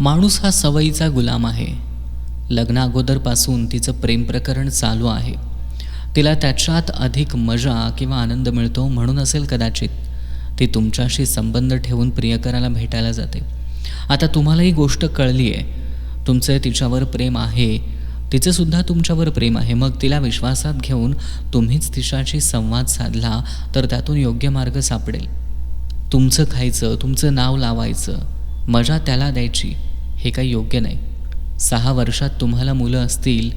माणूस हा सवयीचा गुलाम आहे. लग्नाअगोदरपासून तिचं प्रेम प्रकरण चालू आहे. तिला त्याच्यात अधिक मजा किंवा आनंद मिळतो म्हणून असेल कदाचित. ती तुमच्याशी संबंध ठेवून प्रियकराला भेटायला जाते. आता तुम्हाला ही गोष्ट कळली आहे तुमचं तिच्यावर प्रेम आहे. तिचंसुद्धा तुमच्यावर प्रेम आहे. मग तिला विश्वासात घेऊन तुम्हीच तिच्याशी संवाद साधला तर त्यातून योग्य मार्ग सापडेल. तुमचं खायचं तुमचं नाव लावायचं मजा त्याला द्यायची. हे काही योग्य नाही. सहा वर्षात तुम्हाला मुलं असतील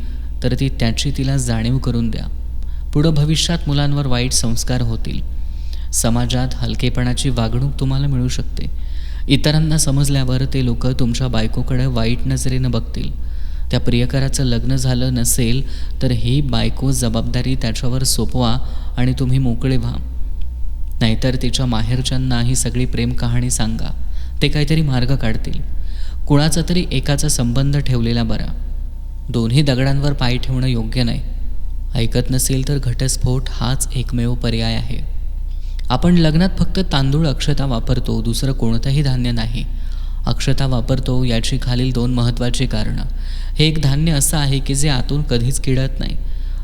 तर ती त्याची तिला जाणीव करून द्या. पुढं भविष्यात मुलांवर वाईट संस्कार होतील. समाजात हलकेपणाची वागणूक तुम्हाला मिळू शकते. इतरांना समजल्यावर ते लोक तुमच्या बायकोकडे वाईट नजरेनं बघतील. त्या प्रियकराचं लग्न झालं नसेल तर ही बायको जबाबदारी त्याच्यावर सोपवा आणि तुम्ही मोकळे व्हा. नाहीतर तिच्या माहेरच्यांना ही सगळी प्रेम कहाणी सांगा. ते काहीतरी मार्ग काढतील. कुणाचा तरी एकाचा संबंध ठेवलेला बरा. दोन्ही दगडांवर पाय ठेवणं योग्य नाही. ऐकत नसेल तर घटस्फोट हाच एकमेव पर्याय आहे. आपण लग्नात फक्त तांदूळ अक्षता वापरतो दुसरं कोणतंही धान्य नाही. अक्षता वापरतो याची खालील दोन महत्त्वाची कारणं. हे एक धान्य असं आहे की जे आतून कधीच किडत नाही.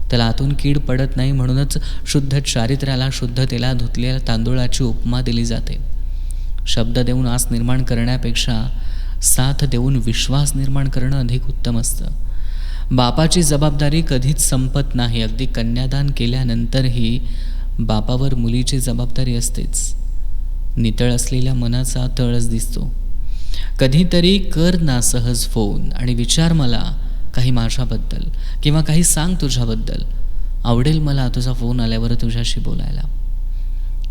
त्याला आतून कीड पडत नाही म्हणूनच शुद्ध चारित्र्याला शुद्धतेला धुतलेल्या तांदूळाची उपमा दिली जाते. शब्द देऊन आस निर्माण करण्यापेक्षा साथ देऊन विश्वास निर्माण करणं अधिक उत्तम असतं. बापाची जबाबदारी कधीच संपत नाही. अगदी कन्यादान केल्यानंतरही बापावर मुलीची जबाबदारी असतेच. नितळ असलेल्या मनाचा तळच दिसतो. कधीतरी कर ना सहज फोन आणि विचार मला काही माझ्याबद्दल किंवा काही सांग तुझ्याबद्दल. आवडेल मला तुझा फोन आल्यावर तुझ्याशी बोलायला.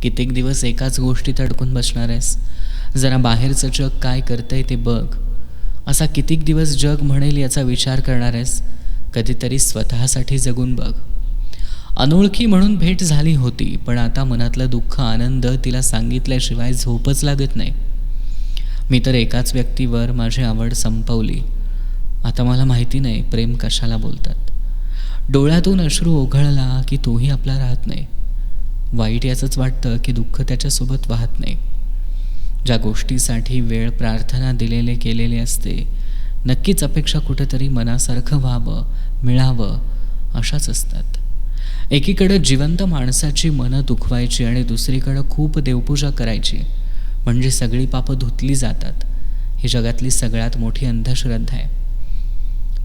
कित्येक दिवस एकाच गोष्टीत अडकून बसणार आहेस. जरा बाहेरचं जग काय करतंय ते बघ. असा कितीक दिवस जग म्हणेल याचा विचार करणार आहेस? कधीतरी स्वतःसाठी जगून बघ. अनोळखी म्हणून भेट झाली होती पण आता मनातलं दुःख आनंद तिला सांगितल्याशिवाय झोपच लागत नाही. मी तर एकाच व्यक्तीवर माझी आवड संपवली. आता मला माहिती नाही प्रेम कशाला बोलतात. डोळ्यातून अश्रू ओघळला की तोही आपला राहत नाही. वाईट याचंच वाटतं की दुःख त्याच्यासोबत वाहत नाही. ज्या गोष्टीसाठी वेळ प्रार्थना दिलेले केलेले असते नक्कीच अपेक्षा कुठेतरी मनासारखं व्हावं मिळावं अशाच असतात. एकीकडं जिवंत माणसाची मनं दुखवायची आणि दुसरीकडं खूप देवपूजा करायची म्हणजे सगळी पापं धुतली जातात. ही जगातली सगळ्यात मोठी अंधश्रद्धा आहे.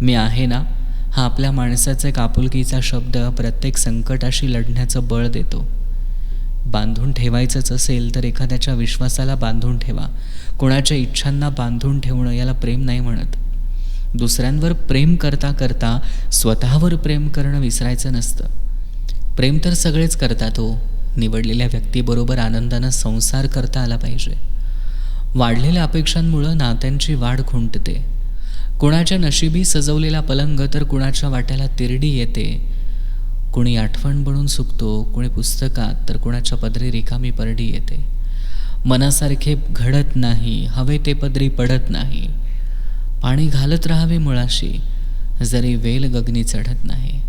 मी आहे ना हा आपल्या माणसाचा कापुलकीचा शब्द प्रत्येक संकटाशी लढण्याचं बळ देतो. बांधून ठेवायचंच असेल तर एखाद्याच्या विश्वासाला बांधून ठेवा. कोणाच्या इच्छांना बांधून ठेवणं याला प्रेम नाही म्हणत. दुसऱ्यांवर प्रेम करता करता स्वतःवर प्रेम करणं विसरायचं नसतं. प्रेम तर सगळेच करतात हो. निवडलेल्या व्यक्तीबरोबर आनंदानं संसार करता आला पाहिजे. वाढलेल्या अपेक्षांमुळं नात्यांची वाढ खुंटते. कुणाच्या नशिबी सजवलेला पलंग तर कुणाच्या वाट्याला तिरडी येते. कुणी आठवण बनून सुकतो कुणी पुस्तकात तर कुणाच्या पदरी रिकामी परडी येते. मनासारखे घडत नाही हवे ते पदरी पडत नाही. पाणी घालत राहावे मुळाशी जरी वेल गगनी चढत नाही.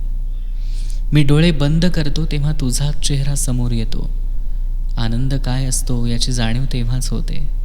मी डोळे बंद करतो तेव्हा तुझाच चेहरा समोर येतो. आनंद काय असतो याची जाणीव तेव्हाच होते.